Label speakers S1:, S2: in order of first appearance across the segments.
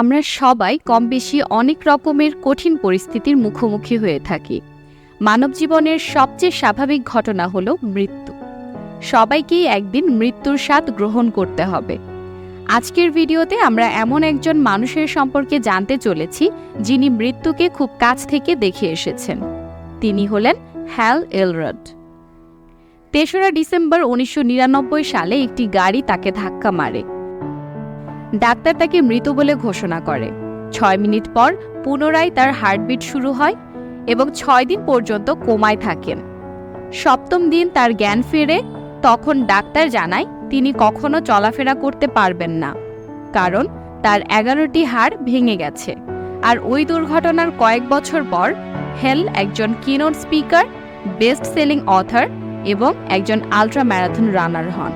S1: আমরা সবাই কম বেশি অনেক রকমের কঠিন পরিস্থিতির মুখোমুখি হয়ে থাকি। মানব জীবনের সবচেয়ে স্বাভাবিক ঘটনা হলো মৃত্যু। সবাইকেই একদিন মৃত্যুর স্বাদ গ্রহণ করতে হবে। আজকের ভিডিওতে আমরা এমন একজন মানুষের সম্পর্কে জানতে চলেছি, যিনি মৃত্যুকে খুব কাছ থেকে দেখে এসেছেন। তিনি হলেন হ্যাল এলরড। তেসরা ডিসেম্বর উনিশশো নিরানব্বই সালে একটি গাড়ি তাকে ধাক্কা মারে। ডাক্তার তাকে মৃত বলে ঘোষণা করে। ছয় মিনিট পর পুনরায় তার হার্টবিট শুরু হয় এবং ছয় দিন পর্যন্ত কোমায় থাকেন। সপ্তম দিন তার জ্ঞান ফেরে, তখন ডাক্তার জানায় তিনি কখনো চলাফেরা করতে পারবেন না, কারণ তার এগারোটি হাড় ভেঙে গেছে। আর ওই দুর্ঘটনার কয়েক বছর পর হেল একজন keynote speaker best selling author এবং একজন আলট্রা ম্যারাথন রানার হন।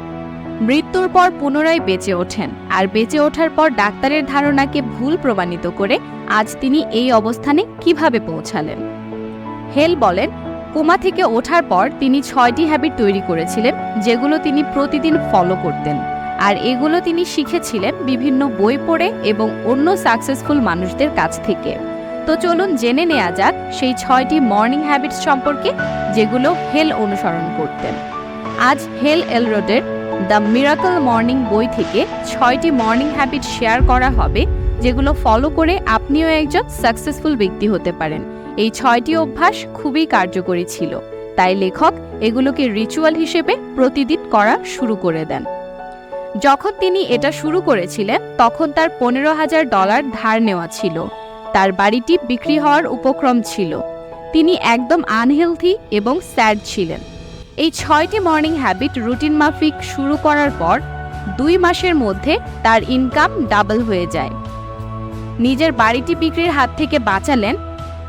S1: মৃত্যুর পর পুনরায় বেঁচে ওঠেন। আর বেঁচে ওঠার পর ডাক্তারের ধারণাকে ভুল প্রমাণিত করে আজ তিনি এই অবস্থানে কীভাবে পৌঁছালেন? হেল বলেন, কোমা থেকে ওঠার পর তিনি ছয়টি হ্যাবিট তৈরি করেছিলেন, যেগুলো তিনি প্রতিদিন ফলো করতেন। আর এগুলো তিনি শিখেছিলেন বিভিন্ন বই পড়ে এবং অন্য সাকসেসফুল মানুষদের কাছ থেকে। তো চলুন জেনে নেওয়া যাক সেই ছয়টি মর্নিং হ্যাবিটস সম্পর্কে, যেগুলো হেল অনুসরণ করতেন। আজ হেল এলরোডের দ্য মিরাকল মর্নিং বই থেকে ছয়টি মর্নিং হ্যাবিট শেয়ার করা হবে, যেগুলো ফলো করে আপনিও একজন সাকসেসফুল ব্যক্তি হতে পারেন। এই ছয়টি অভ্যাস খুবই কার্যকরী ছিল। তাই লেখক এগুলোকে রিচুয়াল হিসেবে প্রতিদিন করা শুরু করে দেন। যখন তিনি এটা শুরু করেছিলেন, তখন তার পনেরো হাজার ডলার ধার নেওয়া ছিল। তার বাড়িটি বিক্রি হওয়ার উপক্রম ছিল। তিনি একদম আনহেলথি এবং স্যাড ছিলেন। এই ছয়টি মর্নিং হ্যাবিট রুটিন মাফিক শুরু করার পর দুই মাসের মধ্যে তার ইনকাম ডাবল হয়ে যায়। নিজের বাড়িটি বিক্রির হাত থেকে বাঁচালেন,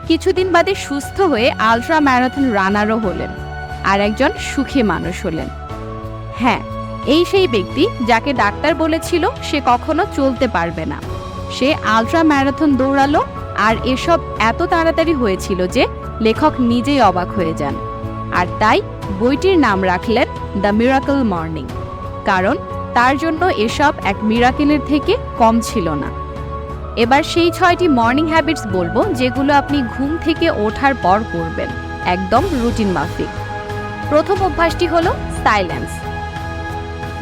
S1: কিছুদিন বাদে সুস্থ হয়ে আলট্রা ম্যারাথন রানারও হলেন আর একজন সুখী মানুষ হলেন। হ্যাঁ এই সেই ব্যক্তি যাকে ডাক্তার বলেছিল সে কখনো চলতে পারবে না। সে আলট্রা ম্যারাথন দৌড়ালো আর এসব এত তাড়াতাড়ি হয়েছিল যে লেখক নিজেই অবাক হয়ে যান। আর তাই বইটির নাম রাখলেন দ্য মিরাকল মর্নিং, কারণ তার জন্য এসব এক মিরাকেলের থেকে কম ছিল না। এবার সেই ছয়টি মর্নিং হ্যাবিটস বলব, যেগুলো আপনি ঘুম থেকে ওঠার পর করবেন একদম রুটিন মাফিক। প্রথম অভ্যাসটি হলো সাইলেন্স।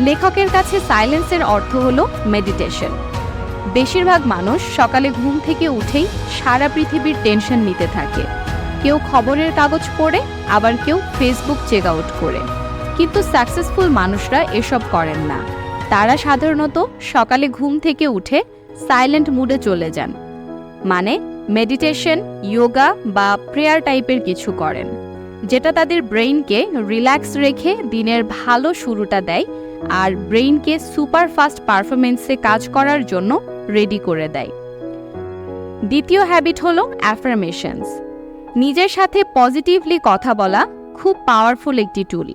S1: লেখকের কাছে সাইলেন্সের অর্থ হলো মেডিটেশন। বেশিরভাগ মানুষ সকালে ঘুম থেকে উঠেই সারা পৃথিবীর টেনশন নিতে থাকে। কেউ খবরের কাগজ পড়ে, আবার কেউ ফেসবুক চেক আউট করে। কিন্তু সাকসেসফুল মানুষরা এসব করেন না। তারা সাধারণত সকালে ঘুম থেকে উঠে সাইলেন্ট মুডে চলে যান। মানে মেডিটেশন যোগা বা প্রেয়ার টাইপের কিছু করেন। যেটা তাদের ব্রেইনকে রিল্যাক্স রেখে দিনের ভালো শুরুটা দেয় আর ব্রেইনকে সুপার ফাস্ট পারফরমেন্সে কাজ করার জন্য রেডি করে দেয়। দ্বিতীয় হ্যাবিট হলো অ্যাফার্মেশনস নিজের সাথে পজিটিভলি কথা বলা খুব পাওয়ারফুল একটি টুল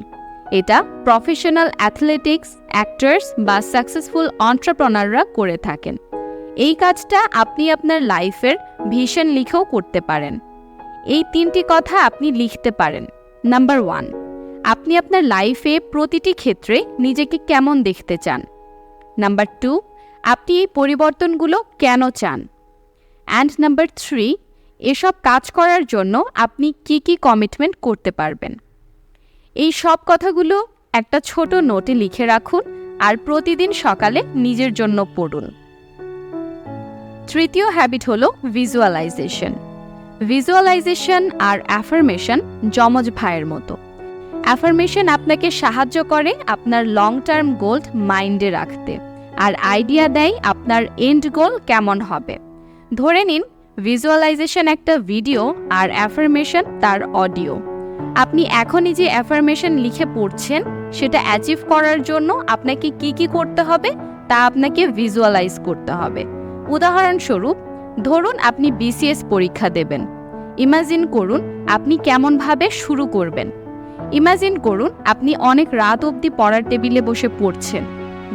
S1: এটা প্রফেশনাল অ্যাথলেটিক্স অ্যাক্টার্স বা সাকসেসফুল অন্টারপ্রনাররা করে থাকেন। এই কাজটা আপনি আপনার লাইফের ভিশন লিখেও করতে পারেন। এই তিনটি কথা আপনি লিখতে পারেন। নাম্বার ওয়ান আপনি আপনার লাইফে প্রতিটি ক্ষেত্রে নিজেকে কেমন দেখতে চান? নাম্বার টু আপনি এই পরিবর্তনগুলো কেন চান? অ্যান্ড নাম্বার থ্রি এসব কাজ করার জন্য আপনি কি কি কমিটমেন্ট করতে পারবেন? এই সব কথাগুলো একটা ছোট নোটে লিখে রাখুন আর প্রতিদিন সকালে নিজের জন্য পড়ুন। তৃতীয় হ্যাবিট হলো ভিজুয়ালাইজেশন ভিজুয়ালাইজেশন আর অ্যাফার্মেশন যমজ ভাইয়ের মতো। অ্যাফার্মেশন আপনাকে সাহায্য করে আপনার লং টার্ম গোল মাইন্ডে রাখতে। আর আইডিয়া দেয় আপনার এন্ড গোল কেমন হবে। ধরে নিন ভিজুয়ালাইজেশন একটা ভিডিও আর অ্যাফার্মেশন তার অডিও। আপনি এখনই যে অ্যাফার্মেশন লিখে পড়ছেন, সেটা অ্যাচিভ করার জন্য আপনাকে কি কি করতে হবে তা আপনাকে ভিজুয়ালাইজ করতে হবে। উদাহরণস্বরূপ, ধরুন আপনি বিসিএস পরীক্ষা দেবেন। ইমাজিন করুন আপনি কেমনভাবে শুরু করবেন। ইমাজিন করুন আপনি অনেক রাত অবধি পড়ার টেবিলে বসে পড়ছেন,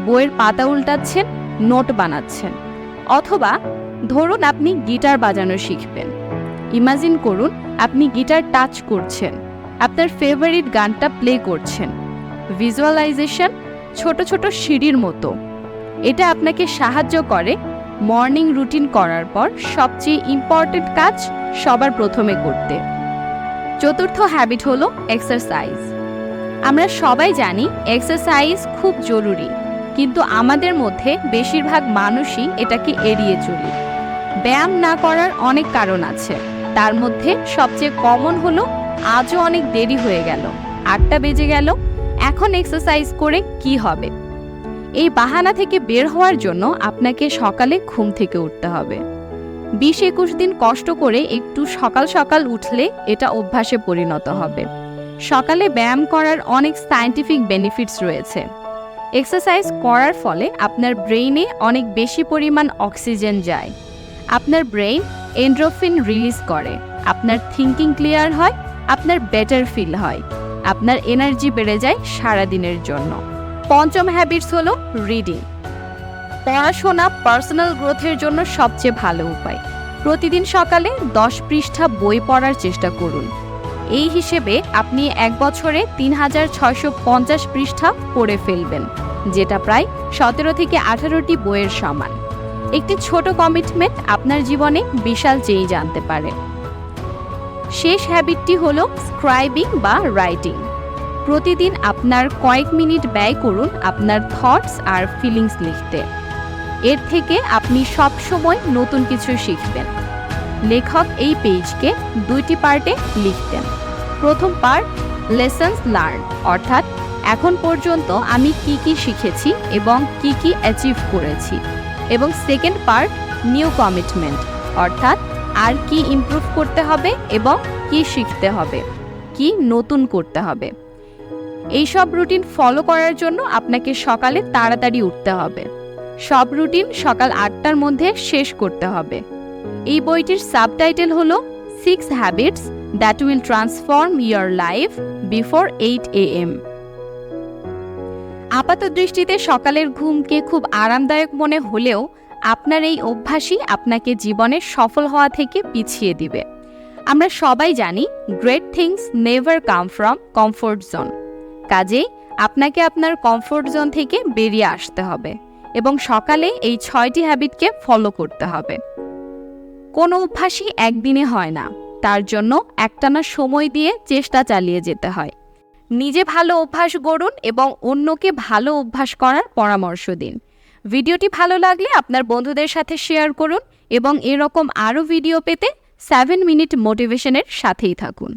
S1: বইয়ের পাতা উল্টাচ্ছেন, নোট বানাচ্ছেন, অথবা ধরুন আপনি গিটার বাজানো শিখবেন। ইমাজিন করুন আপনি গিটার টাচ করছেন, আপনার ফেভারিট গানটা প্লে করছেন। ভিজুয়ালাইজেশন ছোট ছোট সিঁড়ির মতো। এটা আপনাকে সাহায্য করে মর্নিং রুটিন করার পর সবচেয়ে ইম্পর্টেন্ট কাজ সবার প্রথমে করতে। চতুর্থ হ্যাবিট হলো এক্সারসাইজ আমরা সবাই জানি এক্সারসাইজ খুব জরুরি, কিন্তু আমাদের মধ্যে বেশিরভাগ মানুষই এটাকে এড়িয়ে চলি। ব্যায়াম না করার অনেক কারণ আছে। তার মধ্যে সবচেয়ে কমন হলো আজও অনেক দেরি হয়ে গেল। আটটা বেজে গেল। এখন এক্সারসাইজ করে কি হবে? এই বাহানা থেকে বের হওয়ার জন্য আপনাকে সকালে ঘুম থেকে উঠতে হবে। বিশ একুশ দিন কষ্ট করে একটু সকাল সকাল উঠলে এটা অভ্যাসে পরিণত হবে। সকালে ব্যায়াম করার অনেক সায়েন্টিফিক বেনিফিটস রয়েছে। এক্সারসাইজ করার ফলে আপনার ব্রেইনে অনেক বেশি পরিমাণ অক্সিজেন যায়। আপনার ব্রেইন এন্ড্রোফিন রিলিজ করে। আপনার থিঙ্কিং ক্লিয়ার হয়, আপনার বেটার ফিল হয়। আপনার এনার্জি বেড়ে যায় সারা দিনের জন্য। পঞ্চম হ্যাবিটস হলো রিডিং। পড়াশোনা পার্সোনাল গ্রোথের জন্য সবচেয়ে ভালো উপায়। প্রতিদিন সকালে দশ পৃষ্ঠা বই পড়ার চেষ্টা করুন। এই হিসেবে আপনি এক বছরে তিন হাজার ছয়শো পঞ্চাশ পৃষ্ঠা পড়ে ফেলবেন, যেটা প্রায় সতেরো থেকে আঠারোটি বইয়ের সমান। একটি ছোট কমিটমেন্ট আপনার জীবনে বিশাল চেঞ্জ আনতে পারে। শেষ হ্যাবিটটি হল স্ক্রাইবিং বা রাইটিং প্রতিদিন আপনার কয়েক মিনিট ব্যয় করুন আপনার থটস আর ফিলিংস লিখতে। এর থেকে আপনি সব সময় নতুন কিছু শিখবেন। লেখক এই পেজকে দুইটি পার্টে লিখতেন। প্রথম পার্ট লেসন্স লার্ন অর্থাৎ এখন পর্যন্ত আমি কি কি শিখেছি এবং কি কি অ্যাচিভ করেছি। এবং সেকেন্ড পার্ট নিউ কমিটমেন্ট অর্থাৎ আর কি ইমপ্রুভ করতে হবে এবং কি শিখতে হবে, কি নতুন করতে হবে। এইসব রুটিন ফলো করার জন্য আপনাকে সকালে তাড়াতাড়ি উঠতে হবে। সব রুটিন সকাল আটটার মধ্যে শেষ করতে হবে। এই বইটির সাবটাইটেল হল six habits that will transform your life before eight A M আপাত দৃষ্টিতে সকালের ঘুমকে খুব আরামদায়ক মনে হলেও আপনার এই অভ্যাসই আপনাকে জীবনে সফল হওয়া থেকে পিছিয়ে দিবে। আমরা সবাই জানি great things never come from comfort zone কাজেই আপনাকে আপনার কমফোর্ট জোন থেকে বেরিয়ে আসতে হবে এবং সকালে এই ছয়টি হ্যাবিটকে ফলো করতে হবে। কোনো অভ্যাসই একদিনে হয় না, তার জন্য একটানা সময় দিয়ে চেষ্টা চালিয়ে যেতে হয়। নিজে ভালো অভ্যাস গড়ুন এবং অন্যকে ভালো অভ্যাস করার পরামর্শ দিন। ভিডিওটি ভালো লাগলে আপনার বন্ধুদের সাথে শেয়ার করুন এবং এরকম আরও ভিডিও পেতে সেভেন মিনিট মোটিভেশনের সাথেই থাকুন।